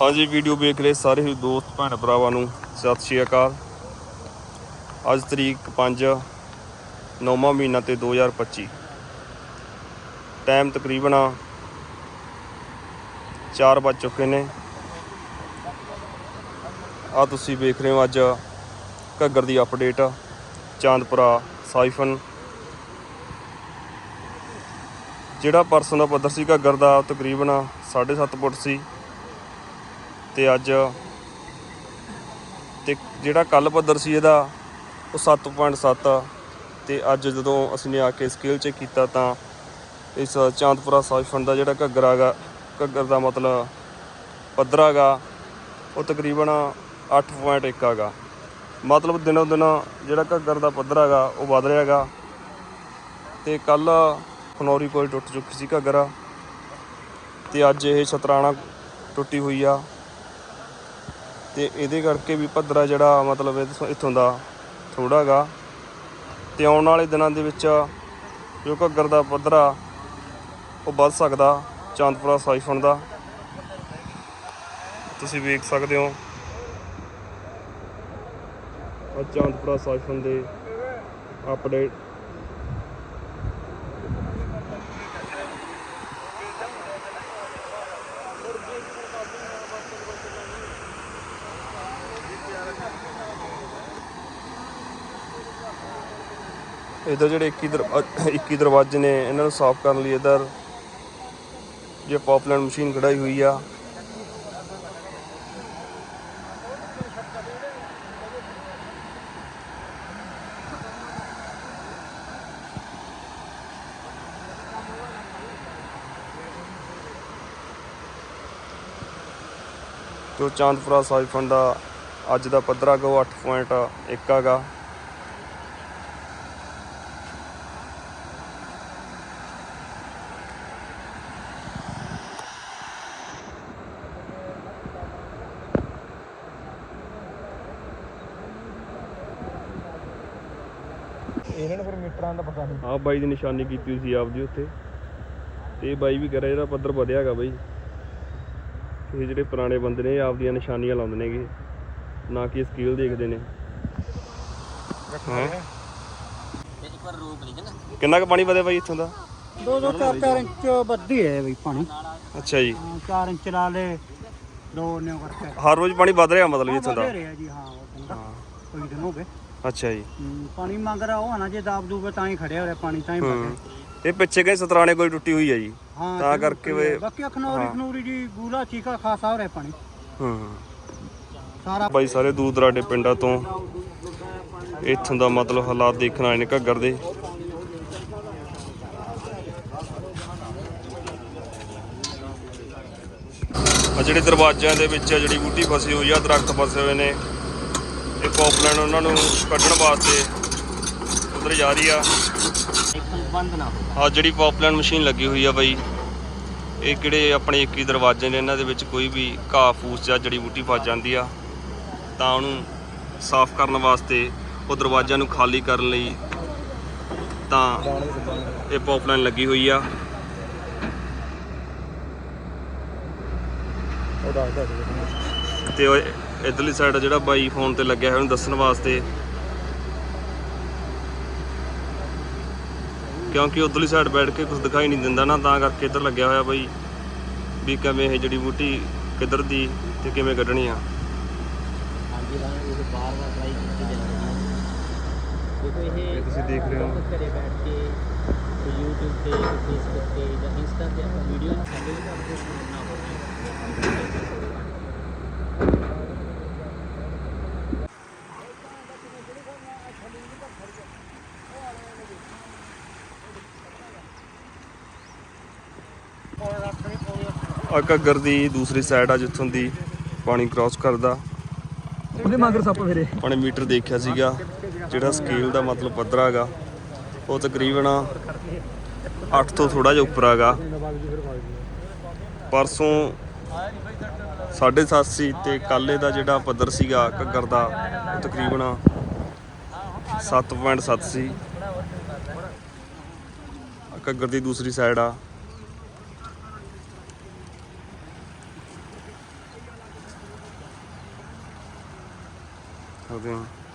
ਹਾਂਜੀ ਵੀਡੀਓ ਵੇਖ ਰਹੇ ਸਾਰੇ ਹੀ ਦੋਸਤ, ਭੈਣ ਭਰਾਵਾਂ ਨੂੰ। ਸਤਿ ਸ਼੍ਰੀ ਅਕਾਲ। ਅੱਜ ਤਰੀਕ 5 ਨੌਵਾਂ ਮਹੀਨਾ ਤੇ 2025 ਟਾਈਮ ਤਕਰੀਬਨ 4 ਵੱਜ ਚੁੱਕੇ ਨੇ। ਆ ਤੁਸੀਂ ਵੇਖ ਰਹੇ ਹੋ ਅੱਜ ਘੱਗਰ ਦੀ ਅਪਡੇਟ ਚਾਂਦਪੁਰਾ ਸਾਈਫਨ। ਜਿਹੜਾ ਪਰਸੋਂ ਦਾ ਪੱਧਰ ਸੀ ਘੱਗਰ ਦਾ ਉਹ ਤਕਰੀਬਨ 7.5 ਫੁੱਟ ਸੀ। ਤੇ ਅੱਜ ਤੇ ਜਿਹੜਾ ਕੱਲ ਪੱਧਰ ਸੀ ਇਹਦਾ, ਉਹ 7.7 ਤੇ ਅੱਜ ਜਦੋਂ ਅਸੀਂ ਨੇ ਆ ਕੇ ਸਕੇਲ ਚੈੱਕ ਕੀਤਾ ਤਾਂ ਇਸ ਚਾਂਦਪੁਰਾ ਸਾਜਫੰਡ ਦਾ ਜਿਹੜਾ ਘੱਗਰ ਹੈਗਾ ਘੱਗਰ ਦਾ ਮਤਲਬ ਪੱਧਰ ਹੈਗਾ ਉਹ ਤਕਰੀਬਨ 8.1 ਹੈਗਾ ਮਤਲਬ ਦਿਨੋਂ ਦਿਨ ਜਿਹੜਾ ਘੱਗਰ ਦਾ ਪੱਧਰ ਹੈਗਾ ਉਹ ਵਧ ਰਿਹਾ ਹੈਗਾ। ਤੇ ਕੱਲ ਖਨੌਰੀ ਕੋਲ ਟੁੱਟ ਚੁੱਕੀ ਸੀ ਘੱਗਰਾ ਤੇ ਅੱਜ ਇਹ ਛਤਰਾਣਾ ਟੁੱਟੀ ਹੋਈ ਆ। ਤੇ ਇਹਦੇ ਕਰਕੇ ਵੀ ਪੱਧਰਾ ਜਿਹੜਾ ਮਤਲਬ ਇੱਥੋਂ- ਇੱਥੋਂ ਦਾ ਥੋੜਾ ਗਾ। ਤੇ ਆਉਣ ਵਾਲੇ ਦਿਨਾਂ ਦੇ ਵਿੱਚ ਜੋ ਘੱਗਰ ਦਾ ਪੱਧਰਾ ਉਹ ਵੱਧ ਸਕਦਾ ਚਾਂਦਪੁਰਾ ਸਾਈਫਨ ਦਾ। ਤੁਸੀਂ ਵੇਖ ਸਕਦੇ ਹੋ ਆ ਚਾਂਦਪੁਰਾ ਸਾਈਫਨ ਦੇ ਅਪਡੇਟ ਇਧਰ ਜਿਹੜੇ 21 ਦਰ- ਅ, 21 ਦਰਵਾਜ਼ੇ ਨੇ ਇਹਨਾਂ ਨੂੰ ਸਾਫ਼ ਕਰਨ ਲਈ ਇਧਰ ਜੇ ਪੌਪਲੈਂਡ ਮਸ਼ੀਨ ਕਢਾਈ ਹੋਈ ਆ। ਜੋ ਚਾਂਦਪੁਰਾ ਸਾਈਫਨ ਦਾ ਅੱਜ ਦਾ ਪੱਧਰਾ ਗਾ ਉਹ 8.1 ਹੈਗਾ। ਇਹਨਾਂ ਨੂੰ ਫਿਰ ਮੀਟਰਾਂ ਦਾ ਪਤਾ ਨਹੀਂ। ਆ ਬਾਈ ਦੀ ਨਿਸ਼ਾਨੀ ਕੀਤੀ ਹੋਈ ਸੀ ਆਪਦੀ ਉੱਥੇ। ਤੇ ਇਹ ਬਾਈ ਵੀ ਕਹ ਰਿਹਾ ਇਹਦਾ ਪੱਧਰ ਵਧਿਆ ਹੈਗਾ ਬਾਈ। ਇਹ ਜਿਹੜੇ ਪੁਰਾਣੇ ਬੰਦੇ ਨੇ ਇਹ ਆਪਦੀਆਂ ਨਿਸ਼ਾਨੀਆਂ ਲਾਉਂਦੇ ਨੇਗੇ ਨਾ ਕਿ ਸਕਿੱਲ ਦੇਖਦੇ ਨੇ। ਕਿੰਨਾ ਕੁ ਪਾਣੀ ਵਧਿਆ ਬਾਈ ਇੱਥੋਂ ਦਾ? ਦੋ ਦੋ ਚਾਰ ਚਾਰ ਇੰਚ ਵੱਧੀ ਹੈ ਬਈ ਪਾਣੀ। ਅੱਛਾ ਜੀ। ਹਾਂ, ਚਾਰ ਇੰਚ ਲਾ ਲੇ ਦੋ ਨੇ ਕਰਕੇ। ਹਰ ਰੋਜ਼ ਪਾਣੀ ਵਧ ਰਿਹਾ ਮਤਲਬ ਇੱਥੋਂ ਦਾ। ਵਧੇ ਰਿਹਾ ਜੀ ਹਾਂ ਕੋਈ ਦਿਨ ਹੋ ਗਏ ਅੱਛਾ ਜੀ। ਪਾਣੀ ਮੰਗ ਰਿਹਾ ਉਹ ਹਨਾ ਜੇ ਦਾਬ ਦੂਗਾ ਤਾਂ ਹੀ ਖੜਿਆ ਹੋ ਰਿਹਾ ਪਾਣੀ ਤਾਂ ਹੀ ਹੂੰ। ਇਹ ਪਿੱਛੇ ਗਏ ਸਤਰਾਣੇ ਕੋਈ ਟੁੱਟੀ ਹੋਈ ਹੈ ਜੀ। ਹਾਂ ਤਾਂ ਕਰਕੇ। ਵੇ- ਬਾਕੀ ਅਖਨੌਰੀ ਖਨੌਰੀ ਜੀ ਗੂਲਾ ਚੀਕਾ ਖਾਸਾ ਹੋ ਰਿਹਾ ਪਾਣੀ। ਹੂੰ। ਸਾਰਾ ਬਾਈ ਸਾਰੇ ਦੂਰ ਦਰਾਡੇ ਪਿੰਡਾਂ ਤੋਂ ਇੱਥੋਂ ਦਾ ਮਤਲਬ ਹਾਲਾਤ ਦੇਖਣ ਆਏ ਨੇ ਘੱਗਰ ਦੇ। ਆ ਜਿਹੜੇ ਦਰਵਾਜ਼ਿਆਂ ਦੇ ਵਿੱਚ ਜਿਹੜੀ ਬੂਟੀ ਫਸੀ ਹੋਈ ਆ ਦਰਖਤ ਫਸੇ ਹੋਏ ਨੇ। ਇਹ ਪੌਪਲਾਈਨ ਉਹਨਾਂ ਨੂੰ ਕੱਢਣ ਵਾਸਤੇ ਉਧਰ ਜਾ ਰਹੀ ਆ। ਆ ਜਿਹੜੀ ਪੌਪਲਾਈਨ ਮਸ਼ੀਨ ਲੱਗੀ ਹੋਈ ਆ ਬਾਈ, ਇਹ ਕਿਹੜੇ ਆਪਣੇ 21 ਦਰਵਾਜ਼ੇ ਨੇ, ਇਹਨਾਂ ਦੇ ਵਿੱਚ ਕੋਈ ਵੀ ਘਾਹ, ਫੂਸ ਜਾਂ ਜੜੀ ਬੂਟੀ ਫਸ ਜਾਂਦੀ ਆ। ਤਾਂ ਉਹਨੂੰ ਸਾਫ਼ ਕਰਨ ਵਾਸਤੇ ਉਹ ਦਰਵਾਜ਼ਿਆਂ ਨੂੰ ਖਾਲੀ ਕਰਨ ਲਈ ਤਾਂ ਇਹ ਪੌਪਲਾਈਨ ਲੱਗੀ ਹੋਈ ਆ। ਉਹ ਤੇ ਇਧਰਲੀ ਸਾਈਡ ਜਿਹੜਾ ਬਾਈ ਫੋਨ ਤੇ ਲੱਗਿਆ ਹੋਇਆ ਉਹਨੂੰ ਦੱਸਣ ਵਾਸਤੇ। ਕਿਉਂਕਿ ਉਧਰਲੀ ਸਾਈਡ ਬੈਠ ਕੇ ਕੁਝ ਦਿਖਾਈ ਨਹੀਂ ਦਿੰਦਾ ਨਾ ਤਾਂ ਕਰਕੇ ਇੱਧਰ ਲੱਗਿਆ ਹੋਇਆ ਬਾਈ ਵੀ ਕਿਵੇਂ ਇਹ ਜੜੀ ਬੂਟੀ ਕਿੱਧਰ ਦੀ ਤੇ ਕਿਵੇਂ ਕੱਢਣੀ ਆ। ਹਾਂਜੀ ਹਾਂ ਇਹ ਬਾਰ ਬਾਰ ਟਰਾਈ ਕੀਤੀ ਜਾਂਦੀ ਹੈ ਦੇਖੋ ਇਹ ਤੁਸੀਂ ਦੇਖ ਰਹੇ ਹੋ। ਘਰੇ ਬੈਠ ਕੇ YouTube ਤੇ Facebook ਤੇ ਜਾਂ Insta ਤੇ ਆਪਾਂ ਵੀਡੀਓ ਨੂੰ ਸਾਡੇ ਕਰਦੇ ਸੁਣਨਾ ਹੋਵੇ ਆ ਘੱਗਰ ਦੀ ਦੂਸਰੀ ਸਾਈਡ ਆ ਜਿੱਥੋਂ ਦੀ ਪਾਣੀ ਕ੍ਰਾਸ ਕਰਦਾ। ਉਹਦੇ ਮਗਰ ਸੱਪ ਫੇਰੇ ਆਪਣੇ ਮੀਟਰ ਦੇਖਿਆ ਸੀਗਾ ਜਿਹੜਾ ਸਕੇਲ ਦਾ ਮਤਲਬ ਪੱਧਰ ਹੈਗਾ ਉਹ ਤਕਰੀਬਨ 8 ਤੋਂ ਥੋੜਾ ਜਿਹਾ ਉੱਪਰ ਹੈਗਾ। ਪਰਸੋਂ 7.5 ਸੀ ਤੇ ਕੱਲੇ ਦਾ ਜਿਹੜਾ ਪੱਧਰ ਸੀਗਾ ਘੱਗਰ ਦਾ ਉਹ ਤਕਰੀਬਨ 7.7 ਸੀ। ਘੱਗਰ ਦੀ ਦੂਸਰੀ ਸਾਈਡ ਆ। ਸਕਦੇ ਹਾਂ